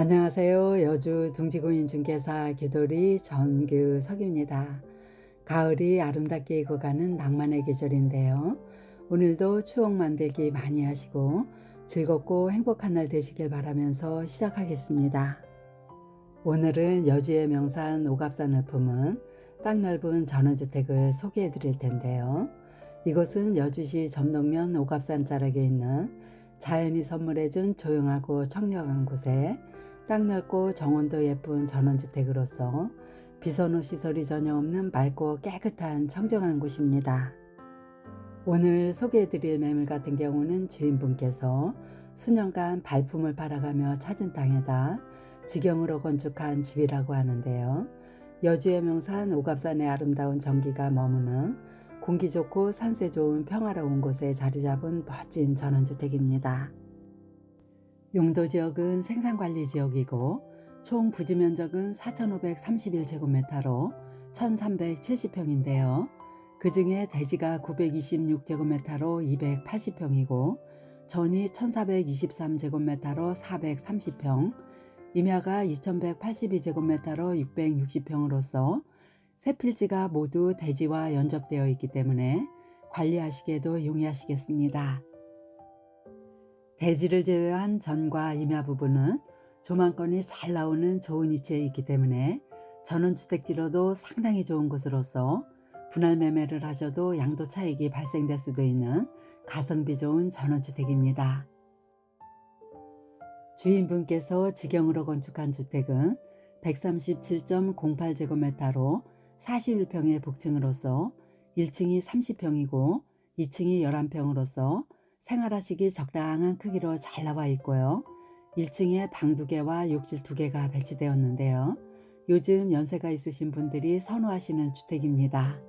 안녕하세요. 여주 둥지구인중개사 기도리 전규석입니다. 가을이 아름답게 익어가는 낭만의 계절인데요. 오늘도 추억 만들기 많이 하시고 즐겁고 행복한 날 되시길 바라면서 시작하겠습니다. 오늘은 여주의 명산 오갑산을 품은 땅 넓은 전원주택을 소개해 드릴 텐데요. 이곳은 여주시 점동면 오갑산 자락에 있는 자연이 선물해 준 조용하고 청량한 곳에 땅 넓고 정원도 예쁜 전원주택으로서 비선호 시설이 전혀 없는 맑고 깨끗한 청정한 곳입니다. 오늘 소개해드릴 매물 같은 경우는 주인분께서 수년간 발품을 팔아가며 찾은 땅에다 직영으로 건축한 집이라고 하는데요. 여주의 명산 오갑산의 아름다운 전기가 머무는 공기 좋고 산세 좋은 평화로운 곳에 자리 잡은 멋진 전원주택입니다. 용도 지역은 생산관리 지역이고 총 부지 면적은 4,531제곱미터로 1,370평인데요. 그 중에 대지가 926제곱미터로 280평이고 전이 1,423제곱미터로 430평, 임야가 2,182제곱미터로 660평으로서 세 필지가 모두 대지와 연접되어 있기 때문에 관리하시기에도 용이하시겠습니다. 대지를 제외한 전과 임야 부분은 조망권이 잘 나오는 좋은 위치에 있기 때문에 전원주택지로도 상당히 좋은 곳으로서 분할 매매를 하셔도 양도 차익이 발생될 수도 있는 가성비 좋은 전원주택입니다. 주인분께서 직영으로 건축한 주택은 137.08제곱미터로 41평의 복층으로서 1층이 30평이고 2층이 11평으로서 생활하시기 적당한 크기로 잘 나와 있고요. 1층에 방 2개와 욕실 2개가 배치되었는데요. 요즘 연세가 있으신 분들이 선호하시는 주택입니다.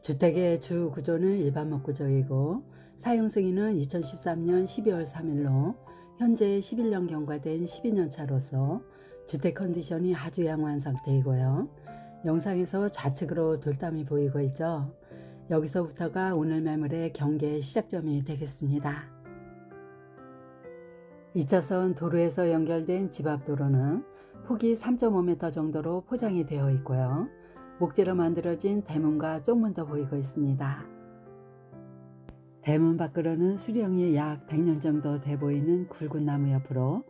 주택의 주 구조는 일반 목 구조이고 사용 승인은 2013년 12월 3일로 현재 11년 경과된 12년 차로서 주택 컨디션이 아주 양호한 상태이고요. 영상에서 좌측으로 돌담이 보이고 있죠. 여기서부터가 오늘 매물의 경계 시작점이 되겠습니다. 2차선 도로에서 연결된 집 앞 도로는 폭이 3.5m 정도로 포장이 되어 있고요. 목재로 만들어진 대문과 쪽문도 보이고 있습니다. 대문 밖으로는 수령이 약 100년 정도 돼 보이는 굵은 나무 옆으로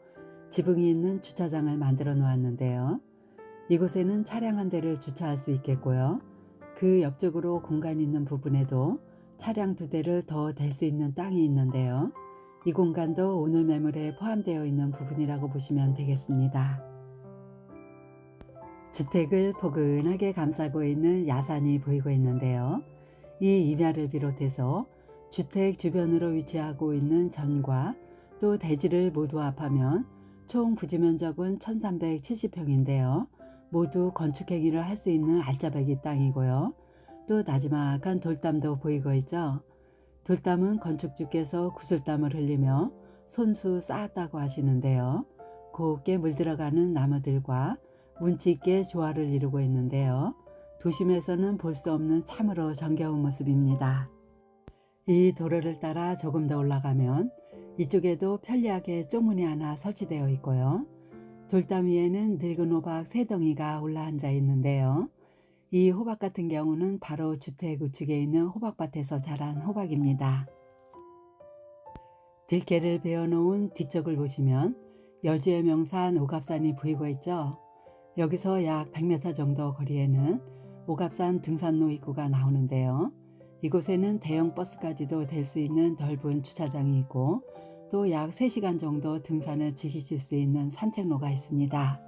지붕이 있는 주차장을 만들어 놓았는데요. 이곳에는 차량 한 대를 주차할 수 있겠고요. 그 옆쪽으로 공간이 있는 부분에도 차량 두 대를 더 댈 수 있는 땅이 있는데요. 이 공간도 오늘 매물에 포함되어 있는 부분이라고 보시면 되겠습니다. 주택을 포근하게 감싸고 있는 야산이 보이고 있는데요. 이 임야를 비롯해서 주택 주변으로 위치하고 있는 전과 또 대지를 모두 합하면 총 부지 면적은 1370평인데요. 모두 건축 행위를 할 수 있는 알짜배기 땅이고요. 또 나지막한 돌담도 보이고 있죠. 돌담은 건축주께서 구슬땀을 흘리며 손수 쌓았다고 하시는데요. 곱게 물들어가는 나무들과 운치 있게 조화를 이루고 있는데요. 도심에서는 볼 수 없는 참으로 정겨운 모습입니다. 이 도로를 따라 조금 더 올라가면 이쪽에도 편리하게 쪽문이 하나 설치되어 있고요. 돌담 위에는 늙은 호박 세 덩이가 올라앉아 있는데요. 이 호박 같은 경우는 바로 주택 우측에 있는 호박밭에서 자란 호박입니다. 들깨를 베어놓은 뒤쪽을 보시면 여주의 명산 오갑산이 보이고 있죠. 여기서 약 100m 정도 거리에는 오갑산 등산로 입구가 나오는데요. 이곳에는 대형 버스까지도 될 수 있는 넓은 주차장이 있고 또 약 3시간 정도 등산을 즐기실 수 있는 산책로가 있습니다.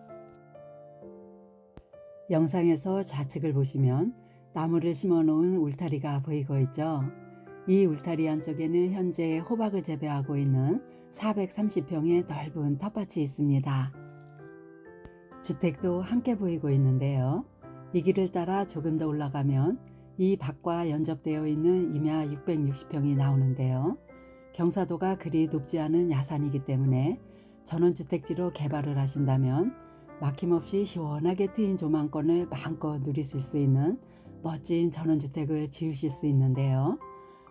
영상에서 좌측을 보시면 나무를 심어 놓은 울타리가 보이고 있죠. 이 울타리 안쪽에는 현재 호박을 재배하고 있는 430평의 넓은 텃밭이 있습니다. 주택도 함께 보이고 있는데요. 이 길을 따라 조금 더 올라가면 이 밭과 연접되어 있는 임야 660평이 나오는데요. 경사도가 그리 높지 않은 야산이기 때문에 전원주택지로 개발을 하신다면 막힘없이 시원하게 트인 조망권을 마음껏 누리실 수 있는 멋진 전원주택을 지으실 수 있는데요.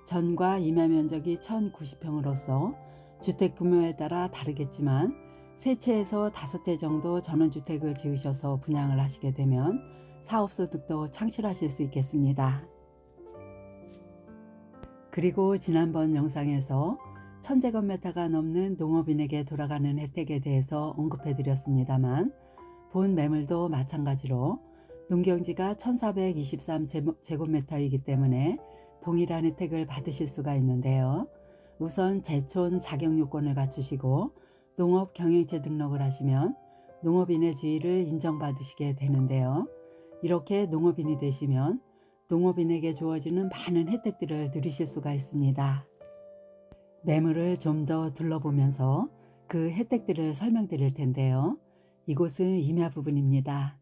전과 임야 면적이 1090평으로서 주택 규모에 따라 다르겠지만 세 채에서 다섯 채 정도 전원주택을 지으셔서 분양을 하시게 되면 사업소득도 창출하실 수 있겠습니다. 그리고 지난번 영상에서 1000제곱미터가 넘는 농업인에게 돌아가는 혜택에 대해서 언급해 드렸습니다만 본 매물도 마찬가지로 농경지가 1423제곱미터이기 때문에 동일한 혜택을 받으실 수가 있는데요. 우선 제촌 자격 요건을 갖추시고 농업 경영체 등록을 하시면 농업인의 지위를 인정받으시게 되는데요. 이렇게 농업인이 되시면 농업인에게 주어지는 많은 혜택들을 누리실 수가 있습니다. 매물을 좀 더 둘러보면서 그 혜택들을 설명드릴 텐데요. 이곳은 임야 부분입니다.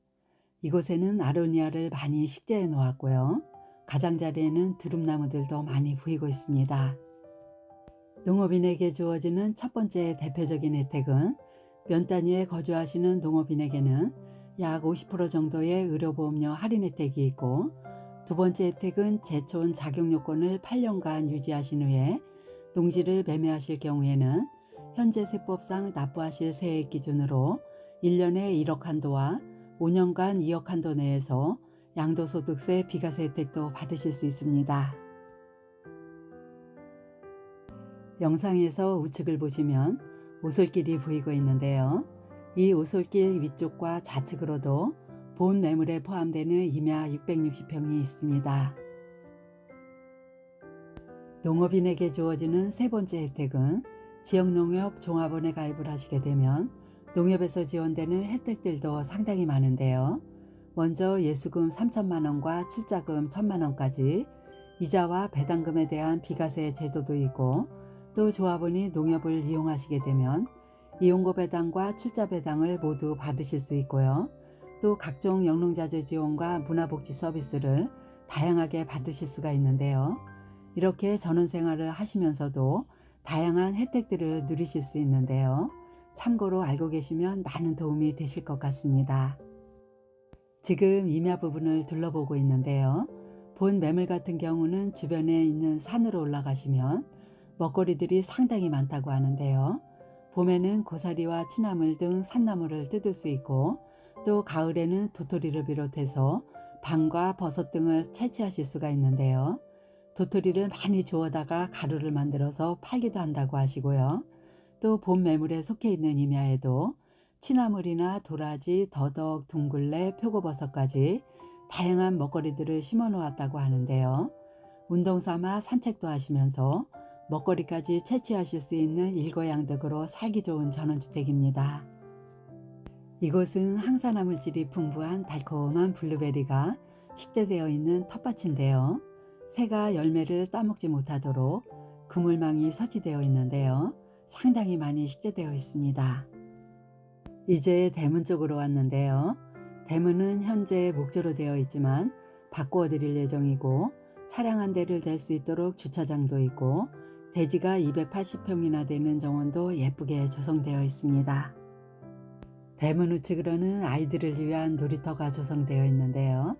이곳에는 아로니아를 많이 식재해 놓았고요. 가장자리에는 두릅나무들도 많이 보이고 있습니다. 농업인에게 주어지는 첫 번째 대표적인 혜택은 면 단위에 거주하시는 농업인에게는 약 50% 정도의 의료보험료 할인 혜택이 있고 두 번째 혜택은 제촌 자격 요건을 8년간 유지하신 후에 농지를 매매하실 경우에는 현재 세법상 납부하실 세액 기준으로 1년에 1억 한도와 5년간 2억 한도 내에서 양도소득세 비과세 혜택도 받으실 수 있습니다. 영상에서 우측을 보시면 오솔길이 보이고 있는데요. 이 오솔길 위쪽과 좌측으로도 본 매물에 포함되는 임야 660평이 있습니다. 농업인에게 주어지는 세 번째 혜택은 지역농협 종합원에 가입을 하시게 되면 농협에서 지원되는 혜택들도 상당히 많은데요. 먼저 예수금 3천만 원과 출자금 1천만 원까지 이자와 배당금에 대한 비과세 제도도 있고 또 조합원이 농협을 이용하시게 되면 이용고 배당과 출자 배당을 모두 받으실 수 있고요. 또 각종 영농자재 지원과 문화복지 서비스를 다양하게 받으실 수가 있는데요. 이렇게 전원 생활을 하시면서도 다양한 혜택들을 누리실 수 있는데요. 참고로 알고 계시면 많은 도움이 되실 것 같습니다. 지금 임야 부분을 둘러보고 있는데요. 본 매물 같은 경우는 주변에 있는 산으로 올라가시면 먹거리들이 상당히 많다고 하는데요. 봄에는 고사리와 취나물 등 산나물을 뜯을 수 있고 또 가을에는 도토리를 비롯해서 방과 버섯 등을 채취하실 수가 있는데요. 도토리를 많이 주워다가 가루를 만들어서 팔기도 한다고 하시고요. 또 봄 매물에 속해 있는 임야에도 취나물이나 도라지, 더덕, 둥글레, 표고버섯까지 다양한 먹거리들을 심어 놓았다고 하는데요. 운동 삼아 산책도 하시면서 먹거리까지 채취하실 수 있는 일거양득으로 살기 좋은 전원주택입니다. 이곳은 항산화물질이 풍부한 달콤한 블루베리가 식재되어 있는 텃밭인데요. 새가 열매를 따먹지 못하도록 그물망이 설치되어 있는데요. 상당히 많이 식재되어 있습니다. 이제 대문 쪽으로 왔는데요. 대문은 현재 목조로 되어 있지만 바꾸어 드릴 예정이고 차량 한 대를 댈 수 있도록 주차장도 있고 대지가 280평이나 되는 정원도 예쁘게 조성되어 있습니다. 대문 우측으로는 아이들을 위한 놀이터가 조성되어 있는데요.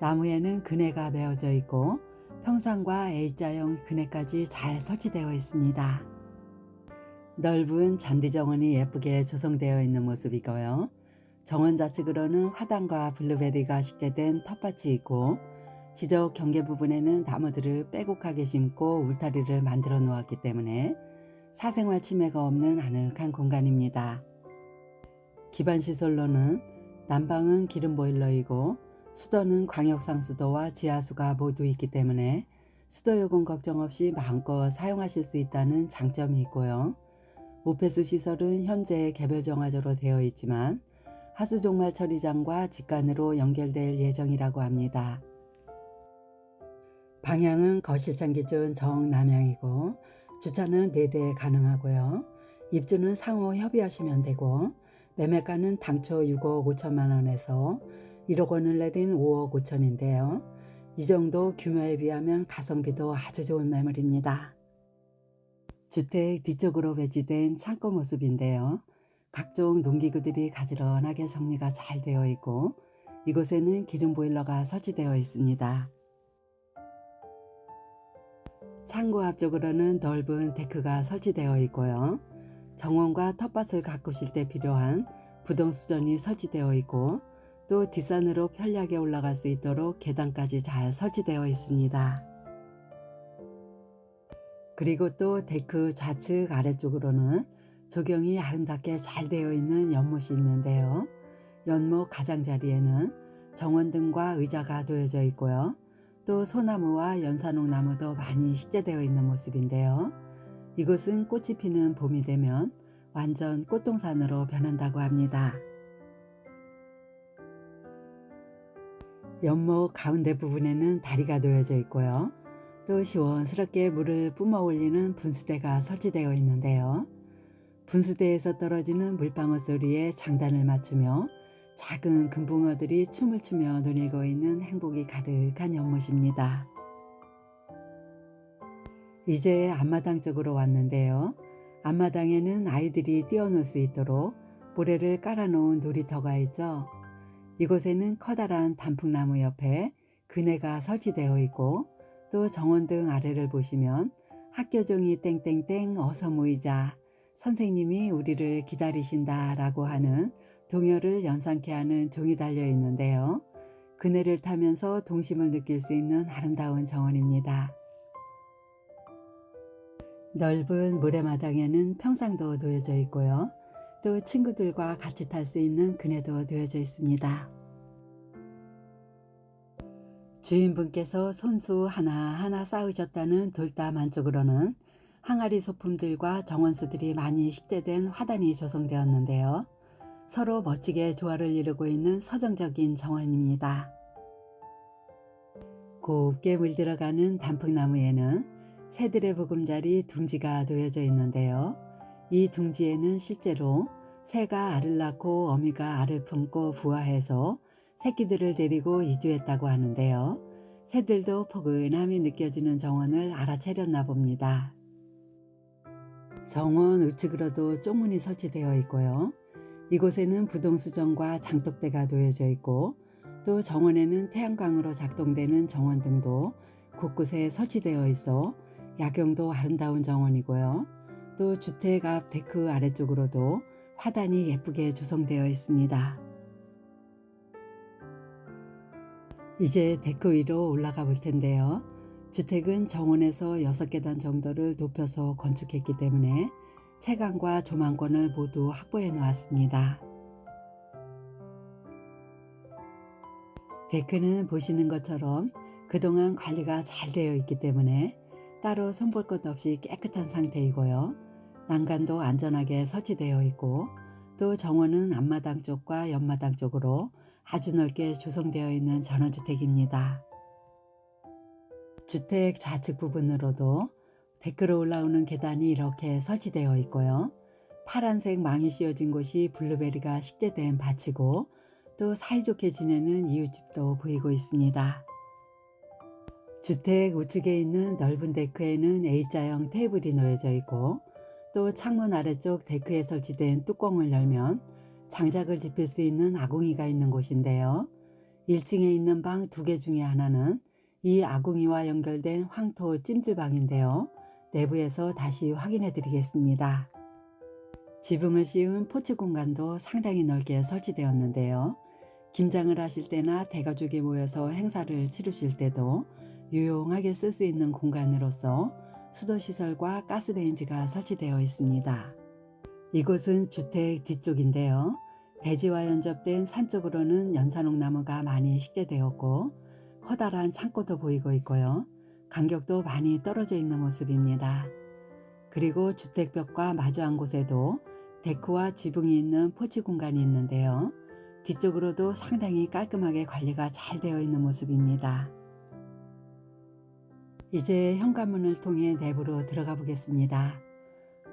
나무에는 그네가 메어져 있고 평상과 A자형 그네까지 잘 설치되어 있습니다. 넓은 잔디 정원이 예쁘게 조성되어 있는 모습이고요. 정원 좌측으로는 화단과 블루베리가 식재된 텃밭이 있고 지적 경계 부분에는 나무들을 빼곡하게 심고 울타리를 만들어 놓았기 때문에 사생활 침해가 없는 아늑한 공간입니다. 기반 시설로는 난방은 기름 보일러이고 수도는 광역상수도와 지하수가 모두 있기 때문에 수도 요금 걱정 없이 마음껏 사용하실 수 있다는 장점이 있고요. 우폐수 시설은 현재 개별 정화조로 되어 있지만 하수 종말 처리장과 직관으로 연결될 예정이라고 합니다. 방향은 거실장 기준 정남향이고 주차는 4대 가능하고요. 입주는 상호 협의하시면 되고 매매가는 당초 6억 5천만 원에서 1억 원을 내린 5억 5천인데요. 이 정도 규모에 비하면 가성비도 아주 좋은 매물입니다. 주택 뒤쪽으로 배치된 창고 모습인데요. 각종 농기구들이 가지런하게 정리가 잘 되어 있고 이곳에는 기름 보일러가 설치되어 있습니다. 창고 앞쪽으로는 넓은 데크가 설치되어 있고요. 정원과 텃밭을 가꾸실 때 필요한 부동수전이 설치되어 있고 또 뒷산으로 편리하게 올라갈 수 있도록 계단까지 잘 설치되어 있습니다. 그리고 또 데크 좌측 아래쪽으로는 조경이 아름답게 잘 되어 있는 연못이 있는데요. 연못 가장자리에는 정원등과 의자가 놓여져 있고요. 또 소나무와 연산홍 나무도 많이 식재되어 있는 모습인데요. 이곳은 꽃이 피는 봄이 되면 완전 꽃동산으로 변한다고 합니다. 연못 가운데 부분에는 다리가 놓여져 있고요. 또 시원스럽게 물을 뿜어 올리는 분수대가 설치되어 있는데요. 분수대에서 떨어지는 물방울 소리에 장단을 맞추며 작은 금붕어들이 춤을 추며 눈일고 있는 행복이 가득한 연못입니다. 이제 앞마당 쪽으로 왔는데요. 앞마당에는 아이들이 뛰어놀 수 있도록 모래를 깔아놓은 놀이터가 있죠. 이곳에는 커다란 단풍나무 옆에 그네가 설치되어 있고 또 정원 등 아래를 보시면 학교종이 땡땡땡 어서 모이자 선생님이 우리를 기다리신다 라고 하는 동요를 연상케 하는 종이 달려 있는데요. 그네를 타면서 동심을 느낄 수 있는 아름다운 정원입니다. 넓은 모래마당에는 평상도 놓여져 있고요. 또 친구들과 같이 탈 수 있는 그네도 놓여져 있습니다. 주인분께서 손수 하나하나 쌓으셨다는 돌담 안쪽으로는 항아리 소품들과 정원수들이 많이 식재된 화단이 조성되었는데요. 서로 멋지게 조화를 이루고 있는 서정적인 정원입니다. 곱게 물들어가는 단풍나무에는 새들의 보금자리 둥지가 놓여져 있는데요. 이 둥지에는 실제로 새가 알을 낳고 어미가 알을 품고 부화해서 새끼들을 데리고 이주했다고 하는데요. 새들도 포근함이 느껴지는 정원을 알아차렸나 봅니다. 정원 우측으로도 쪽문이 설치되어 있고요. 이곳에는 부동수정과 장독대가 놓여져 있고 또 정원에는 태양광으로 작동되는 정원등도 곳곳에 설치되어 있어 야경도 아름다운 정원이고요. 또 주택 앞 데크 아래쪽으로도 화단이 예쁘게 조성되어 있습니다. 이제 데크 위로 올라가 볼 텐데요. 주택은 정원에서 6계단 정도를 높여서 건축했기 때문에 채광과 조망권을 모두 확보해 놓았습니다. 데크는 보시는 것처럼 그동안 관리가 잘 되어 있기 때문에 따로 손볼 것 없이 깨끗한 상태이고요. 난간도 안전하게 설치되어 있고 또 정원은 앞마당 쪽과 옆마당 쪽으로 아주 넓게 조성되어 있는 전원주택입니다. 주택 좌측 부분으로도 데크로 올라오는 계단이 이렇게 설치되어 있고요. 파란색 망이 씌워진 곳이 블루베리가 식재된 밭이고 또 사이좋게 지내는 이웃집도 보이고 있습니다. 주택 우측에 있는 넓은 데크에는 A자형 테이블이 놓여져 있고 또 창문 아래쪽 데크에 설치된 뚜껑을 열면 장작을 집힐 수 있는 아궁이가 있는 곳인데요. 1층에 있는 방 두 개 중에 하나는 이 아궁이와 연결된 황토 찜질방인데요. 내부에서 다시 확인해 드리겠습니다. 지붕을 씌운 포츠 공간도 상당히 넓게 설치되었는데요. 김장을 하실 때나 대가족이 모여서 행사를 치르실 때도 유용하게 쓸 수 있는 공간으로서 수도시설과 가스레인지가 설치되어 있습니다. 이곳은 주택 뒤쪽인데요. 대지와 연접된 산 쪽으로는 연산홍 나무가 많이 식재되었고 커다란 창고도 보이고 있고요. 간격도 많이 떨어져 있는 모습입니다. 그리고 주택벽과 마주한 곳에도 데크와 지붕이 있는 포치 공간이 있는데요. 뒤쪽으로도 상당히 깔끔하게 관리가 잘 되어 있는 모습입니다. 이제 현관문을 통해 내부로 들어가 보겠습니다.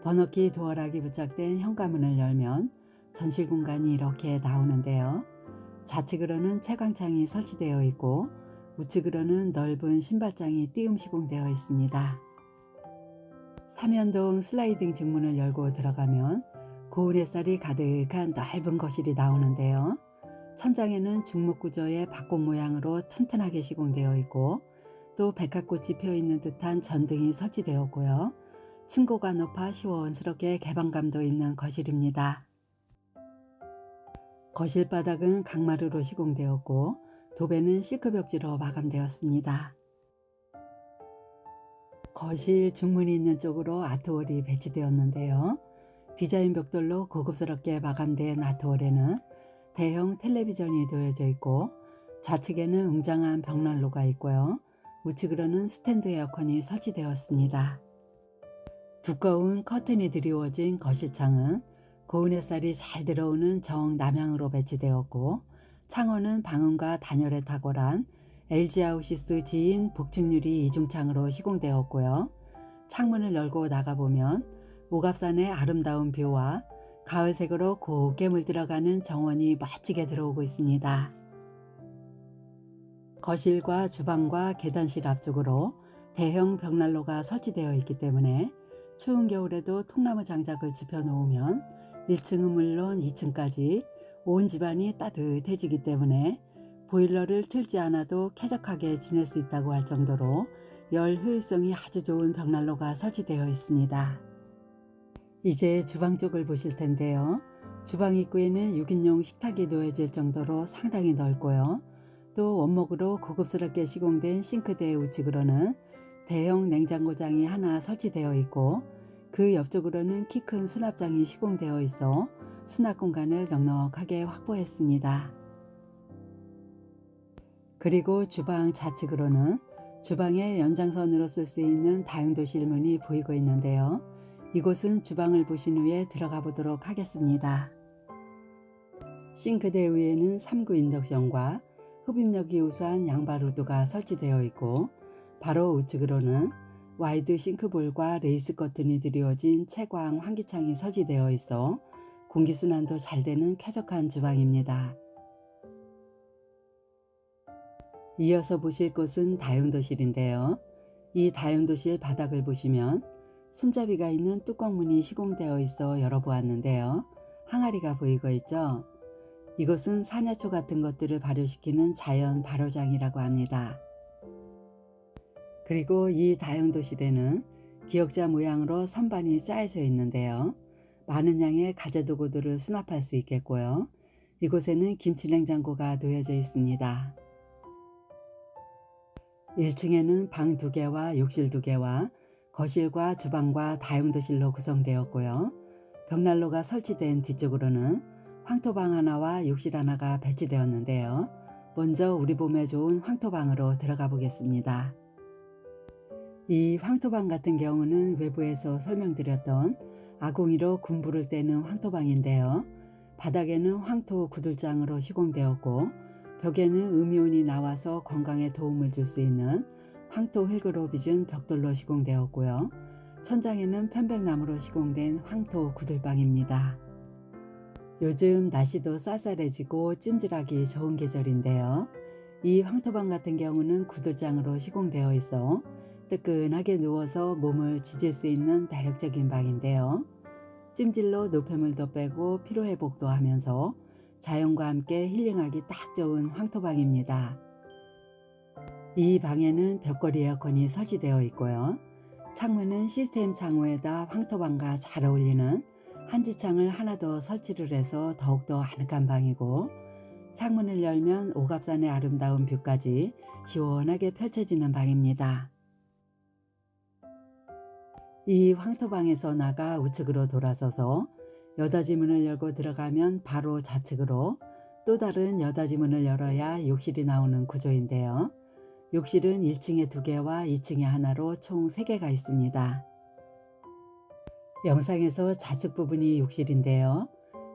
번호키 도어락이 부착된 현관문을 열면 전실 공간이 이렇게 나오는데요. 좌측으로는 채광창이 설치되어 있고 우측으로는 넓은 신발장이 띄움 시공되어 있습니다. 삼연동 슬라이딩 증문을 열고 들어가면 고운 햇살이 가득한 넓은 거실이 나오는데요. 천장에는 중목 구조의 박공 모양으로 튼튼하게 시공되어 있고 또 백합꽃이 펴 있는 듯한 전등이 설치되었고요. 층고가 높아 시원스럽게 개방감도 있는 거실입니다. 거실 바닥은 강마루로 시공되었고 도배는 실크 벽지로 마감되었습니다. 거실 중문이 있는 쪽으로 아트월이 배치되었는데요. 디자인 벽돌로 고급스럽게 마감된 아트월에는 대형 텔레비전이 놓여져 있고 좌측에는 웅장한 벽난로가 있고요. 우측으로는 스탠드 에어컨이 설치되었습니다. 두꺼운 커튼이 드리워진 거실창은 고운 햇살이 잘 들어오는 정남향으로 배치되었고 창호는 방음과 단열에 탁월한 LG 아우시스 지인 복층유리 이중창으로 시공되었고요. 창문을 열고 나가보면 오갑산의 아름다운 뷰와 가을색으로 곱게 물들어가는 정원이 멋지게 들어오고 있습니다. 거실과 주방과 계단실 앞쪽으로 대형 벽난로가 설치되어 있기 때문에 추운 겨울에도 통나무 장작을 지펴 놓으면 1층은 물론 2층까지 온 집안이 따뜻해지기 때문에 보일러를 틀지 않아도 쾌적하게 지낼 수 있다고 할 정도로 열 효율성이 아주 좋은 벽난로가 설치되어 있습니다. 이제 주방 쪽을 보실 텐데요. 주방 입구에는 6인용 식탁이 놓여질 정도로 상당히 넓고요. 또 원목으로 고급스럽게 시공된 싱크대 우측으로는 대형 냉장고장이 하나 설치되어 있고 그 옆쪽으로는 키 큰 수납장이 시공되어 있어 수납 공간을 넉넉하게 확보했습니다. 그리고 주방 좌측으로는 주방의 연장선으로 쓸 수 있는 다용도실 문이 보이고 있는데요. 이곳은 주방을 보신 후에 들어가 보도록 하겠습니다. 싱크대 위에는 3구 인덕션과 흡입력이 우수한 양발우드가 설치되어 있고 바로 우측으로는 와이드 싱크볼과 레이스 커튼이 드리워진 채광 환기창이 설치되어 있어 공기순환도 잘 되는 쾌적한 주방입니다. 이어서 보실 곳은 다용도실인데요. 이 다용도실 바닥을 보시면 손잡이가 있는 뚜껑문이 시공되어 있어 열어보았는데요. 항아리가 보이고 있죠. 이것은 사냐초 같은 것들을 발효시키는 자연 발효장이라고 합니다. 그리고 이 다용도실에는 기역자 모양으로 선반이 짜여져 있는데요. 많은 양의 가재 도구들을 수납할 수 있겠고요. 이곳에는 김치 냉장고가 놓여져 있습니다. 1층에는 방 2개와 욕실 2개와 거실과 주방과 다용도실로 구성되었고요. 벽난로가 설치된 뒤쪽으로는 황토방 하나와 욕실 하나가 배치되었는데요. 먼저 우리 봄에 좋은 황토방으로 들어가 보겠습니다. 이 황토방 같은 경우는 외부에서 설명드렸던 아궁이로 군부를 떼는 황토방인데요. 바닥에는 황토 구들장으로 시공되었고 벽에는 음이온이 나와서 건강에 도움을 줄 수 있는 황토 흙으로 빚은 벽돌로 시공되었고요. 천장에는 편백나무로 시공된 황토 구들방입니다. 요즘 날씨도 쌀쌀해지고 찜질하기 좋은 계절인데요. 이 황토방 같은 경우는 구들장으로 시공되어 있어 뜨끈하게 누워서 몸을 지질 수 있는 매력적인 방인데요. 찜질로 노폐물도 빼고 피로회복도 하면서 자연과 함께 힐링하기 딱 좋은 황토방입니다. 이 방에는 벽걸이 에어컨이 설치되어 있고요. 창문은 시스템 창호에다 황토방과 잘 어울리는 한지창을 하나 더 설치를 해서 더욱더 아늑한 방이고 창문을 열면 오갑산의 아름다운 뷰까지 시원하게 펼쳐지는 방입니다. 이 황토방에서 나가 우측으로 돌아서서 여닫이 문을 열고 들어가면 바로 좌측으로 또 다른 여닫이 문을 열어야 욕실이 나오는 구조인데요. 욕실은 1층에 2개와 2층에 하나로 총 3개가 있습니다. 영상에서 좌측 부분이 욕실인데요.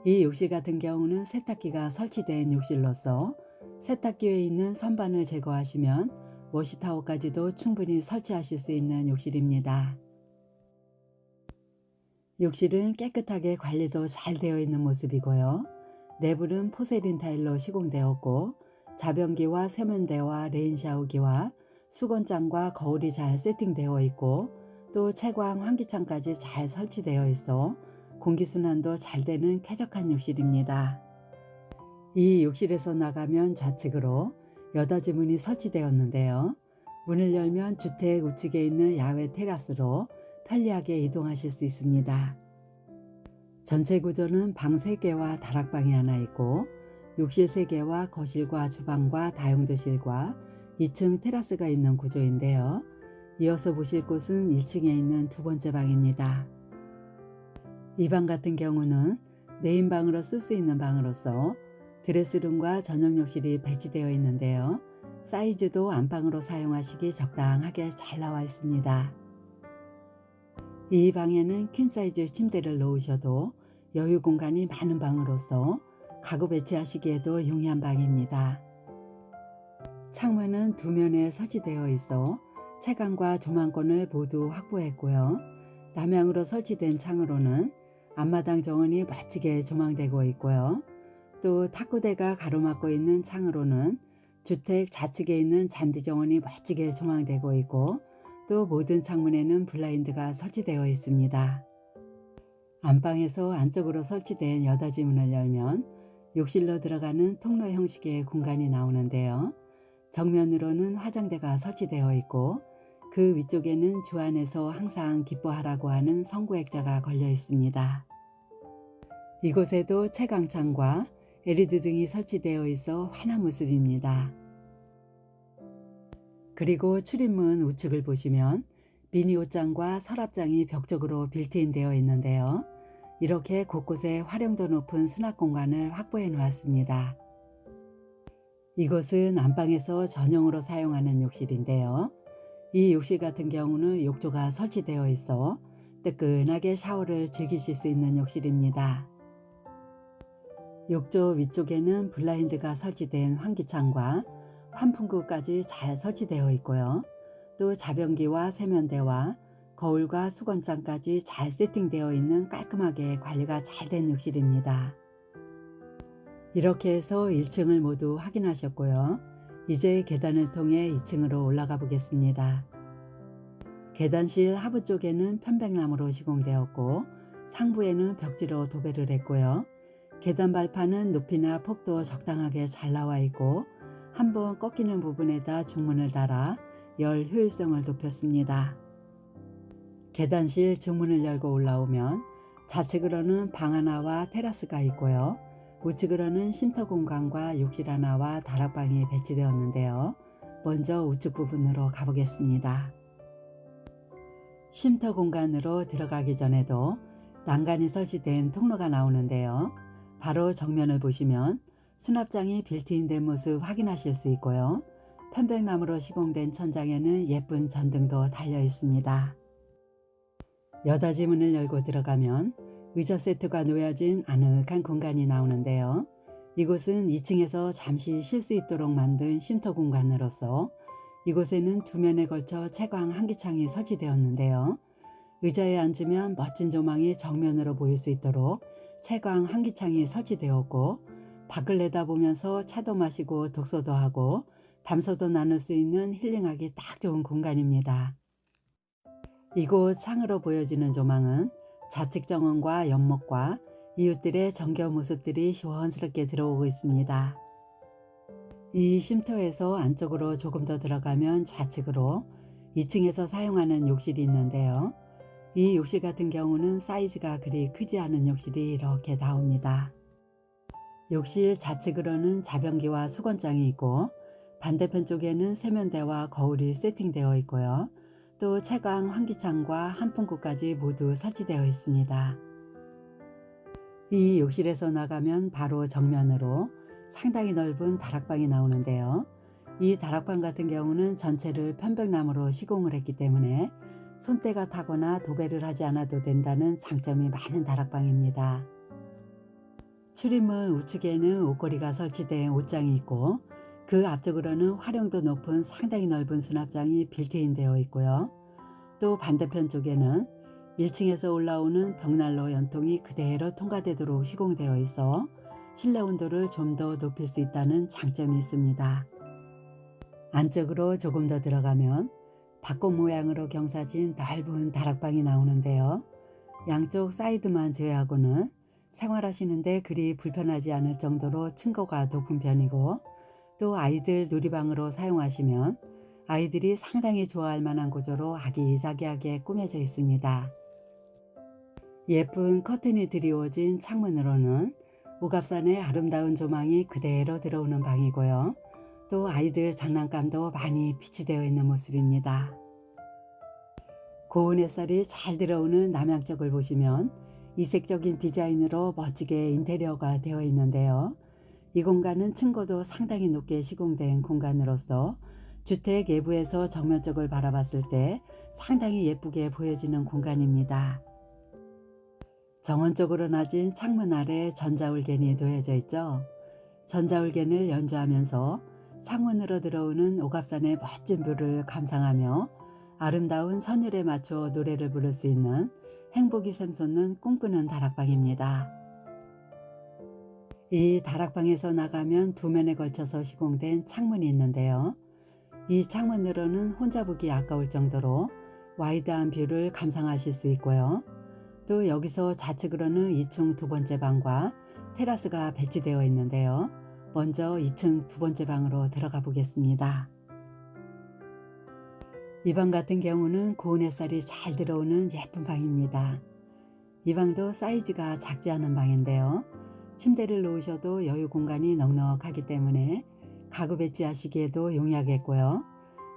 이 욕실 같은 경우는 세탁기가 설치된 욕실로서 세탁기에 있는 선반을 제거하시면 워시타워까지도 충분히 설치하실 수 있는 욕실입니다. 욕실은 깨끗하게 관리도 잘 되어 있는 모습이고요. 내부는 포세린 타일로 시공되었고 자변기와 세면대와 레인 샤워기와 수건장과 거울이 잘 세팅되어 있고 또 채광 환기창까지 잘 설치되어 있어 공기순환도 잘 되는 쾌적한 욕실입니다. 이 욕실에서 나가면 좌측으로 여닫이 문이 설치되었는데요. 문을 열면 주택 우측에 있는 야외 테라스로 편리하게 이동하실 수 있습니다. 전체 구조는 방 3개와 다락방이 하나 있고 욕실 3개와 거실과 주방과 다용도실과 2층 테라스가 있는 구조인데요. 이어서 보실 곳은 1층에 있는 두 번째 방입니다. 이 방 같은 경우는 메인 방으로 쓸 수 있는 방으로서 드레스룸과 전용 욕실이 배치되어 있는데요. 사이즈도 안방으로 사용하시기 적당하게 잘 나와 있습니다. 이 방에는 퀸 사이즈 침대를 놓으셔도 여유 공간이 많은 방으로서 가구 배치하시기에도 용이한 방입니다. 창문은 두 면에 설치되어 있어 채광과 조망권을 모두 확보했고요. 남향으로 설치된 창으로는 앞마당 정원이 멋지게 조망되고 있고요. 또 탁구대가 가로막고 있는 창으로는 주택 좌측에 있는 잔디 정원이 멋지게 조망되고 있고 또 모든 창문에는 블라인드가 설치되어 있습니다. 안방에서 안쪽으로 설치된 여닫이 문을 열면 욕실로 들어가는 통로 형식의 공간이 나오는데요. 정면으로는 화장대가 설치되어 있고 그 위쪽에는 주 안에서 항상 기뻐하라고 하는 성구액자가 걸려 있습니다. 이곳에도 채광창과 LED 등이 설치되어 있어 환한 모습입니다. 그리고 출입문 우측을 보시면 미니 옷장과 서랍장이 벽쪽으로 빌트인 되어 있는데요. 이렇게 곳곳에 활용도 높은 수납 공간을 확보해 놓았습니다. 이곳은 안방에서 전용으로 사용하는 욕실인데요. 이 욕실 같은 경우는 욕조가 설치되어 있어 뜨끈하게 샤워를 즐기실 수 있는 욕실입니다. 욕조 위쪽에는 블라인드가 설치된 환기창과 환풍구까지 잘 설치되어 있고요. 또 자변기와 세면대와 거울과 수건장까지 잘 세팅되어 있는 깔끔하게 관리가 잘 된 욕실입니다. 이렇게 해서 1층을 모두 확인하셨고요. 이제 계단을 통해 2층으로 올라가 보겠습니다. 계단실 하부 쪽에는 편백나무로 시공되었고 상부에는 벽지로 도배를 했고요. 계단 발판은 높이나 폭도 적당하게 잘 나와 있고 한번 꺾이는 부분에다 중문을 달아 열 효율성을 높였습니다. 계단실 중문을 열고 올라오면 좌측으로는 방 하나와 테라스가 있고요. 우측으로는 쉼터 공간과 욕실 하나와 다락방이 배치되었는데요. 먼저 우측 부분으로 가보겠습니다. 쉼터 공간으로 들어가기 전에도 난간이 설치된 통로가 나오는데요. 바로 정면을 보시면 수납장이 빌트인된 모습 확인하실 수 있고요. 편백나무로 시공된 천장에는 예쁜 전등도 달려 있습니다. 여닫이 문을 열고 들어가면 의자 세트가 놓여진 아늑한 공간이 나오는데요. 이곳은 2층에서 잠시 쉴 수 있도록 만든 쉼터 공간으로서 이곳에는 두 면에 걸쳐 채광 한기창이 설치되었는데요. 의자에 앉으면 멋진 조망이 정면으로 보일 수 있도록 채광 한기창이 설치되었고 밖을 내다보면서 차도 마시고 독서도 하고 담소도 나눌 수 있는 힐링하기 딱 좋은 공간입니다. 이곳 창으로 보여지는 조망은 좌측 정원과 연목과 이웃들의 정겨운 모습들이 시원스럽게 들어오고 있습니다. 이 쉼터에서 안쪽으로 조금 더 들어가면 좌측으로 2층에서 사용하는 욕실이 있는데요. 이 욕실 같은 경우는 사이즈가 그리 크지 않은 욕실이 이렇게 나옵니다. 욕실 좌측으로는 자변기와 수건장이 있고 반대편 쪽에는 세면대와 거울이 세팅되어 있고요. 또 채광 환기창과 한풍구까지 모두 설치되어 있습니다. 이 욕실에서 나가면 바로 정면으로 상당히 넓은 다락방이 나오는데요. 이 다락방 같은 경우는 전체를 편백나무로 시공을 했기 때문에 손때가 타거나 도배를 하지 않아도 된다는 장점이 많은 다락방입니다. 출입문 우측에는 옷걸이가 설치된 옷장이 있고 그 앞쪽으로는 활용도 높은 상당히 넓은 수납장이 빌트인 되어 있고요. 또 반대편 쪽에는 1층에서 올라오는 벽난로 연통이 그대로 통과되도록 시공되어 있어 실내 온도를 좀 더 높일 수 있다는 장점이 있습니다. 안쪽으로 조금 더 들어가면 밭꽃 모양으로 경사진 넓은 다락방이 나오는데요. 양쪽 사이드만 제외하고는 생활하시는데 그리 불편하지 않을 정도로 층고가 높은 편이고 또 아이들 놀이방으로 사용하시면 아이들이 상당히 좋아할 만한 구조로 아기자기하게 꾸며져 있습니다. 예쁜 커튼이 드리워진 창문으로는 오갑산의 아름다운 조망이 그대로 들어오는 방이고요. 또 아이들 장난감도 많이 비치되어 있는 모습입니다. 고운 햇살이 잘 들어오는 남향쪽을 보시면 이색적인 디자인으로 멋지게 인테리어가 되어 있는데요. 이 공간은 층고도 상당히 높게 시공된 공간으로서 주택 외부에서 정면 쪽을 바라봤을 때 상당히 예쁘게 보여지는 공간입니다. 정원 쪽으로 낮은 창문 아래 전자울겐이 놓여져 있죠. 전자울겐을 연주하면서 창문으로 들어오는 오갑산의 멋진 뷰를 감상하며 아름다운 선율에 맞춰 노래를 부를 수 있는 행복이 샘솟는 꿈꾸는 다락방입니다. 이 다락방에서 나가면 두 면에 걸쳐서 시공된 창문이 있는데요. 이 창문으로는 혼자 보기 아까울 정도로 와이드한 뷰를 감상하실 수 있고요. 또 여기서 좌측으로는 2층 두 번째 방과 테라스가 배치되어 있는데요. 먼저 2층 두 번째 방으로 들어가 보겠습니다. 이 방 같은 경우는 고운 햇살이 잘 들어오는 예쁜 방입니다. 이 방도 사이즈가 작지 않은 방인데요. 침대를 놓으셔도 여유 공간이 넉넉하기 때문에 가구 배치하시기에도 용이하겠고요.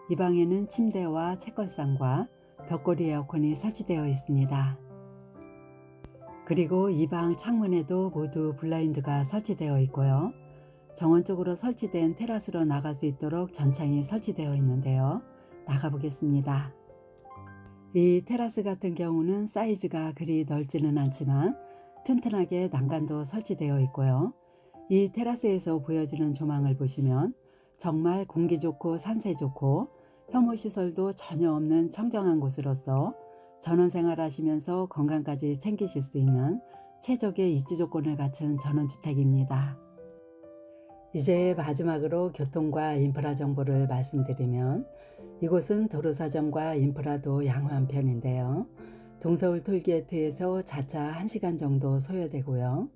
이 방에는 침대와 책걸상과 벽걸이 에어컨이 설치되어 있습니다. 그리고 이 방 창문에도 모두 블라인드가 설치되어 있고요. 정원 쪽으로 설치된 테라스로 나갈 수 있도록 전창이 설치되어 있는데요. 나가 보겠습니다. 이 테라스 같은 경우는 사이즈가 그리 넓지는 않지만 튼튼하게 난간도 설치되어 있고요. 이 테라스에서 보여지는 조망을 보시면 정말 공기 좋고 산세 좋고 혐오 시설도 전혀 없는 청정한 곳으로서 전원 생활하시면서 건강까지 챙기실 수 있는 최적의 입지 조건을 갖춘 전원주택입니다. 이제 마지막으로 교통과 인프라 정보를 말씀드리면 이곳은 도로 사정과 인프라도 양호한 편인데요. 동서울 톨게이트에서 자차 1시간 정도 소요되고요.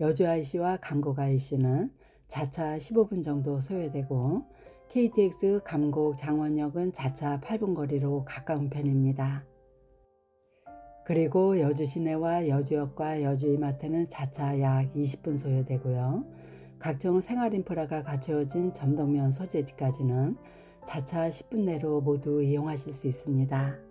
여주 IC와 감곡 IC는 자차 15분 정도 소요되고 KTX 감곡 장원역은 자차 8분 거리로 가까운 편입니다. 그리고 여주 시내와 여주역과 여주 이마트는 자차 약 20분 소요되고요. 각종 생활 인프라가 갖춰진 점동면 소재지까지는 자차 10분 내로 모두 이용하실 수 있습니다.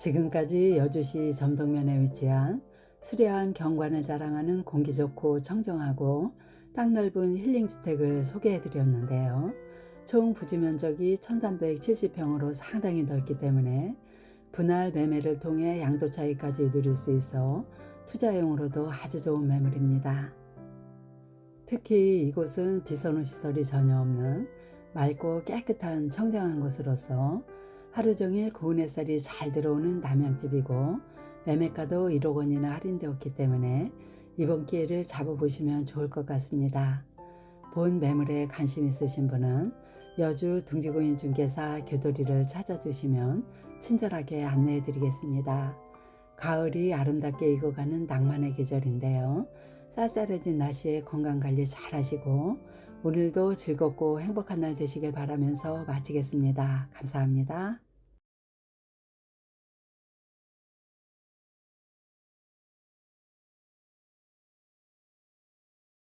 지금까지 여주시 점동면에 위치한 수려한 경관을 자랑하는 공기 좋고 청정하고 땅 넓은 힐링주택을 소개해 드렸는데요. 총 부지 면적이 1370평으로 상당히 넓기 때문에 분할 매매를 통해 양도 차익까지 누릴 수 있어 투자용으로도 아주 좋은 매물입니다. 특히 이곳은 비선호 시설이 전혀 없는 맑고 깨끗한 청정한 곳으로서 하루 종일 고운 햇살이 잘 들어오는 남양집이고 매매가도 1억 원이나 할인되었기 때문에 이번 기회를 잡아보시면 좋을 것 같습니다. 본 매물에 관심 있으신 분은 여주 둥지고인 중개사 교도리를 찾아주시면 친절하게 안내해 드리겠습니다. 가을이 아름답게 익어가는 낭만의 계절인데요. 쌀쌀해진 날씨에 건강관리 잘 하시고 오늘도 즐겁고 행복한 날 되시길 바라면서 마치겠습니다. 감사합니다.